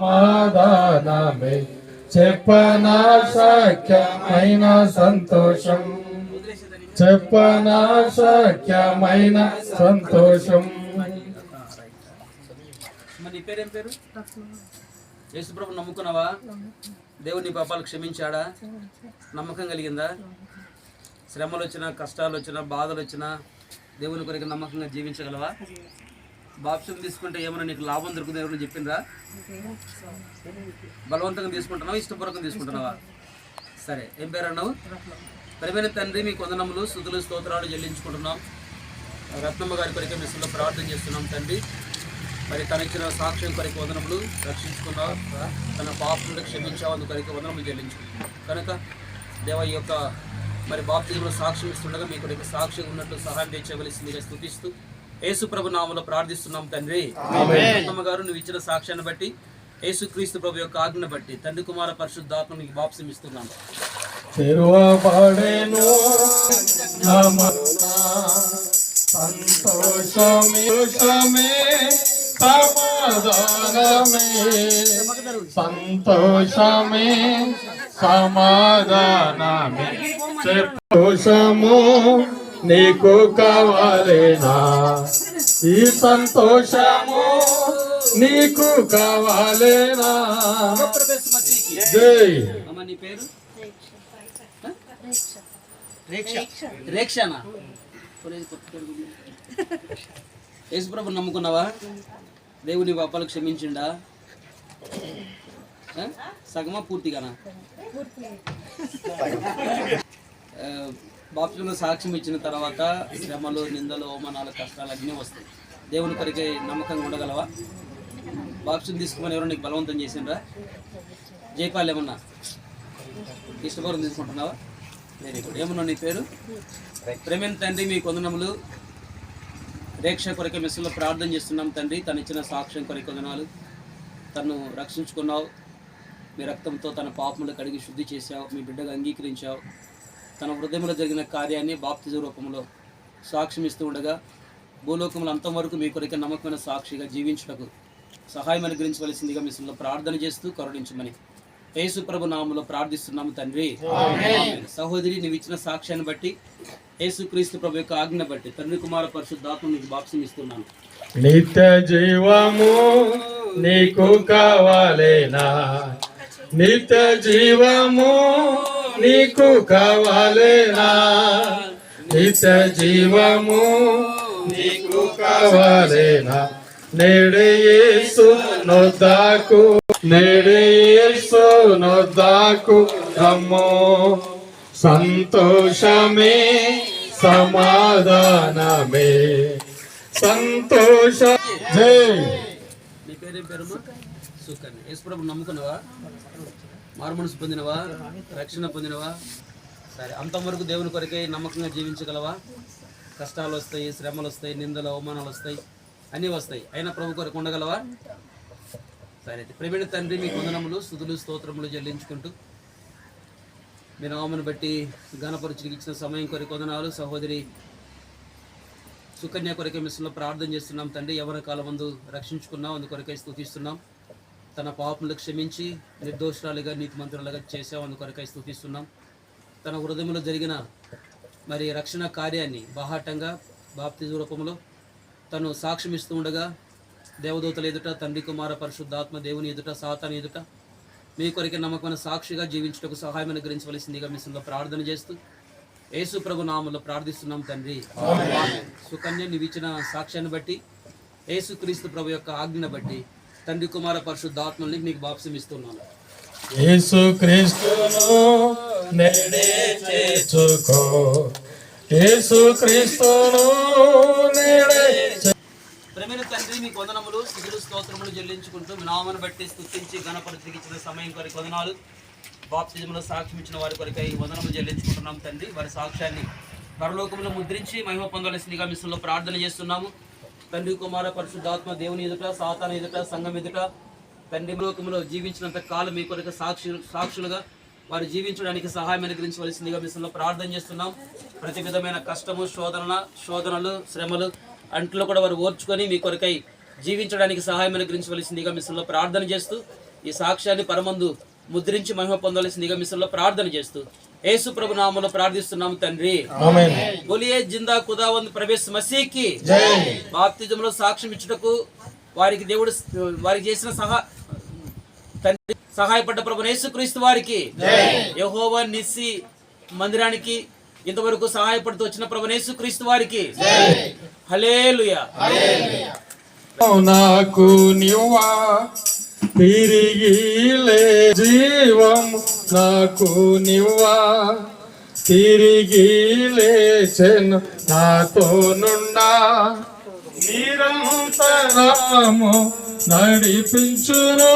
సమాధానమే చెప్పనా శక్యమైన సంతోషం. చెప్పనా శక్యమైన సంతోషం. మరి నీ పేరేం పేరు? యేసుప్రభు నమ్ముకున్నావా? దేవుడు నీ పాపాలు క్షమించాడా? నమ్మకం కలిగిందా? శ్రమలు వచ్చినా కష్టాలు వచ్చినా బాధలు వచ్చినా దేవుని కొరకు నమ్మకంగా జీవించగలవా? బాప్సం తీసుకుంటే ఏమైనా నీకు లాభం దొరుకుతుంది ఎవరు చెప్పిండ్రా? బలవంతంగా తీసుకుంటున్నావా? ఇష్టపూర్వకం తీసుకుంటున్నావా? సరే ఏం పేరు అన్నావు? ప్రియమైన తండ్రి మీ కొందనములు స్థుతులు స్తోత్రాలు చెల్లించుకుంటున్నాం. రత్నమ్మ గారి కొరికే మిస్సులో ప్రార్థన చేస్తున్నాం తండ్రి. మరి తనిచ్చిన సాక్ష్యం కొరికి వదనములు రక్షించుకున్నావు తన పాపములు క్షమించావు అందు కొరికి వదనములు చెల్లించుకున్నాం. కనుక దేవ ఈ యొక్క మరి బాప్తిజంలో సాక్ష్యం ఇస్తుండగా మీ కొరికి సాక్ష్యం ఉన్నట్టు సహాయం తెచ్చవలసిందిగా స్థుతిస్తూ యేసుప్రభు నామలో ప్రార్థిస్తున్నాం తండ్రి. గారు నువ్వు ఇచ్చిన సాక్ష్యాన్ని బట్టి యేసుక్రీస్తు ప్రభు యొక్క ఆజ్ఞను బట్టి తండ్రి కుమార పరిశుద్ధాత్మ నీకు బాప్సం ఇస్తున్నాను సంతోషమే సమాధానమే. సంతోషమే సమాధానమే. సంతోషము నీకు కావాలేనా? ఈ సంతోషము నీకు కావాలేనా? జై. నీ పేరు? రేక్షానా యేసుప్రభు నమ్ముకున్నావా? దేవుని పాపాలు క్షమించిండా? సగమా పూర్తిగానా? బాప్తిలో సాక్ష్యం ఇచ్చిన తర్వాత శ్రమలు నిందలు అవమానాలు కష్టాలు అన్నీ వస్తాయి. దేవుని కొరికే నమ్మకంగా ఉండగలవా? బాప్సులు తీసుకోమని ఎవరు నీకు బలవంతం చేసిండ్రా? జైపాల్ ఏమన్నా? ఇష్టపూర్వం తీసుకుంటున్నావా? నేను గుడ్ ఏమన్నా నీ పేరు? ప్రేమైన తండ్రి మీ కొందనములు రేక్ష కొరకే మెస్సులో ప్రార్థన చేస్తున్నాం తండ్రి. తను ఇచ్చిన సాక్ష్యం కొరకు కొందనాలు. తను రక్షించుకున్నావు. మీ రక్తంతో తన పాపములు కడిగి శుద్ధి చేశావు. మీ బిడ్డగా అంగీకరించావు. తన హృదయంలో జరిగిన కార్యాన్ని బాప్తిజ రూపంలో సాక్ష్యం ఇస్తూ ఉండగా భూలోకములు అంతవరకు మీ కొరకే నమ్మకమైన సాక్షిగా జీవించుటకు సహాయం అనుగ్రహించవలసిందిగా మీ ప్రార్థన చేస్తూ కరుణించమని. యేసు ప్రభు నామములో ప్రార్థిస్తున్నాము తండ్రి. ఆమేన్. సహోదరి నీవు ఇచ్చిన సాక్ష్యాన్ని బట్టి యేసుక్రీస్తు ప్రభు యొక్క ఆజ్ఞ బట్టి తండ్రి కుమార పరిశుద్ధాత్మ నీకు బాప్సం ఇస్తున్నాను. నిత్య జీవము నీకు కావాలేనా? నిత్య జీవము నీకు కావాలేనా? నిత్య జీవము నీకు కావాలేనా? నేడేసు నొద్దాకు నేడేసు నొద్దాకు రమ్మో. సంతోషమే సమాధానమే. సంతోష జై. నీ యేసుప్రభు పేరమ్మా నమ్ముకున్నావా? మారుమనసు పొందినవా? రక్షణ పొందినవా? సరే అంతవరకు దేవుని కొరకే నమ్మకంగా జీవించగలవా? కష్టాలు వస్తాయి శ్రమలు వస్తాయి నిందలు అవమానాలు వస్తాయి అన్నీ వస్తాయి. అయినా ప్రభు కొరకు ఉండగలవా? సరే అయితే ప్రేమిణ తండ్రి మీ కొందనములు స్థుతులు స్తోత్రములు చెల్లించుకుంటూ మీ నామను బట్టి గణపరుచుడికి ఇచ్చిన సమయం కొరకు కొందనాలు సహోదరి సుకన్య కొరకే మిషన్లో ప్రార్థన చేస్తున్నాం. తండ్రి ఎవరి కాలం ముందు రక్షించుకున్నాం. అందు కొరకై స్థుతిస్తున్నాం తన పాపములు క్షమించి నిర్దోషాలుగా నీతిమంతులుగా చేసాం అందు కొరకై స్థుతిస్తున్నాం తన హృదయంలో జరిగిన మరి రక్షణ కార్యాన్ని బాహాటంగా బాప్తిజ రూపంలో తను సాక్ష్యం ఇస్తూ ఉండగా దేవదూతల ఎదుట తండ్రి కుమార పరిశుద్ధాత్మ దేవుని ఎదుట సాతాని ఎదుట మీ కొరికి నమ్మకమైన సాక్షిగా జీవించుటకు సహాయం అనుగ్రహించవలసిందిగా మిషన్లో ప్రార్థన చేస్తూ యేసు ప్రభు నామంలో ప్రార్థిస్తున్నాం తండ్రి. సుకన్య నీవు ఇచ్చిన సాక్ష్యాన్ని బట్టి యేసు క్రీస్తు ప్రభు యొక్క ఆజ్ఞను బట్టి తండ్రి కుమార పరిశుద్ధాత్మల్ని నీకు బాప్సం ఇస్తున్నాను. యేసు క్రీస్తును నేడే చేర్చుకో. యేసు క్రీస్తును నేడే ప్రేమైన తండ్రి మీ వందనములు స్థితులు స్తోత్రములు చెల్లించుకుంటూ మీ నామను బట్టి స్తుతించి గణపరిచికి ఇచ్చిన సమయం కొరకు వందనాలు. బాప్తిజంలో సాక్ష్యం ఇచ్చిన వారి కొరకై వందనములు చెల్లించుకుంటున్నాం తండ్రి. వారి సాక్ష్యాన్ని పరలోకంలో ముద్రించి మహిమ పొందవలసిందిగా మిషన్లో ప్రార్థన చేస్తున్నాము. తండ్రి కుమార పరిశుద్ధాత్మ దేవుని ఎదుట సాతాన ఎదుట సంఘం ఎదుట తండ్రి లోకంలో జీవించినంత కాలం మీ కొరకు సాక్షి సాక్షులుగా వారు జీవించడానికి సహాయం అనుగ్రహించవలసిందిగా మిషన్లో ప్రార్థన చేస్తున్నాం. ప్రతి విధమైన కష్టము శోధన శోధనలు శ్రమలు అంట్లో కూడా వారు ఓర్చుకొని మీ కొరకై జీవించడానికి సహాయం అనుగ్రహించవలసిందిగా మిషన్లో ప్రార్థన చేస్తూ ఈ సాక్ష్యాన్ని పరమందు ముద్రించి మహిమ పొందవలసిందిగా మిశ్రలో ప్రార్థన చేస్తూ యేసు ప్రభు నామములో ప్రార్థిస్తున్నాము తండ్రి. బొలియే జిందా ఖుదావంద్ ప్రవేశ్ మసీకి బాప్తిజంలో సాక్ష్యం ఇచ్చుటకు వారికి దేవుడు వారికి చేసిన సహా తండ్రి సహాయపడ్డ ప్రభు యేసుక్రీస్తు వారికి యెహోవా నిస్సి మందిరానికి ఇంతవరకు సహాయపడుతూ వచ్చిన ప్రభు యేసుక్రీస్తు వారికి హల్లెలూయా. నాకు తిరిగి లే జీవం నాకు నివ్వా. తిరిగి లేచెను నాతో నుండా నిరంతరము నడిపించును.